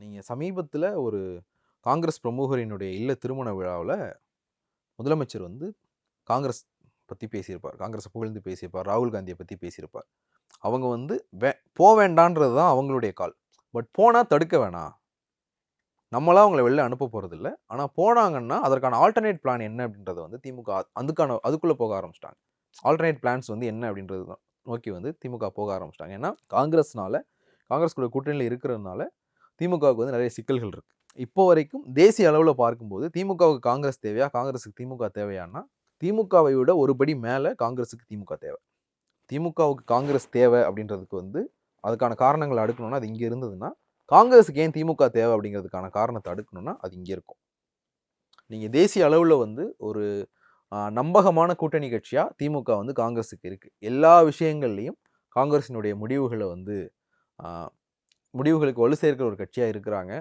நீங்கள் சமீபத்தில் ஒரு காங்கிரஸ் பிரமுகரினுடைய இல்ல திருமண விழாவில் முதலமைச்சர் வந்து காங்கிரஸ் பற்றி பேசியிருப்பார். காங்கிரஸை புகழ்ந்து பேசியிருப்பார். ராகுல் காந்தியை பற்றி பேசியிருப்பார். அவங்க வந்து வே போக வேண்டான்றது தான் அவங்களுடைய கால். பட் போனால் தடுக்க வேணாம் நம்மளாம் அவங்கள வெளில அனுப்ப போகிறதில்ல ஆனால் போனாங்கன்னா அதற்கான ஆல்டர்னேட் பிளான் என்ன? அப்படின்றத வந்து திமுக அதுக்கான அதுக்குள்ளே போக ஆரம்பிச்சிட்டாங்க. ஆல்டர்னேட் பிளான்ஸ் வந்து என்ன அப்படின்றது தான் நோக்கி வந்து திமுக போக ஆரம்பிச்சிட்டாங்க. ஏன்னா காங்கிரஸ்னால காங்கிரஸ் கூட கூட்டணியில் இருக்கிறதுனால திமுகவுக்கு வந்து நிறைய சிக்கல்கள் இருக்குது இப்போ வரைக்கும் தேசிய அளவில் பார்க்கும்போது திமுகவுக்கு காங்கிரஸ் தேவையா? காங்கிரஸுக்கு திமுக தேவையான்னா திமுகவை விட ஒரு படி மேலே காங்கிரஸுக்கு திமுக தேவை. திமுகவுக்கு காங்கிரஸ் தேவை அப்படின்றதுக்கு வந்து அதுக்கான காரணங்களை அடுக்கணும்னா அது இங்கே இருந்ததுன்னா காங்கிரஸுக்கு ஏன் திமுக தேவை அப்படிங்கிறதுக்கான காரணத்தை அடுக்கணும்னா அது இங்கே இருக்கும். நீங்கள் தேசிய அளவில் வந்து ஒரு நம்பகமான கூட்டணி கட்சியாக திமுக வந்து காங்கிரஸுக்கு இருக்குது எல்லா விஷயங்கள்லையும் காங்கிரஸினுடைய முடிவுகளை வந்து முடிவுகளுக்கு வலு சேர்க்கிற ஒரு கட்சியாக இருக்கிறாங்க.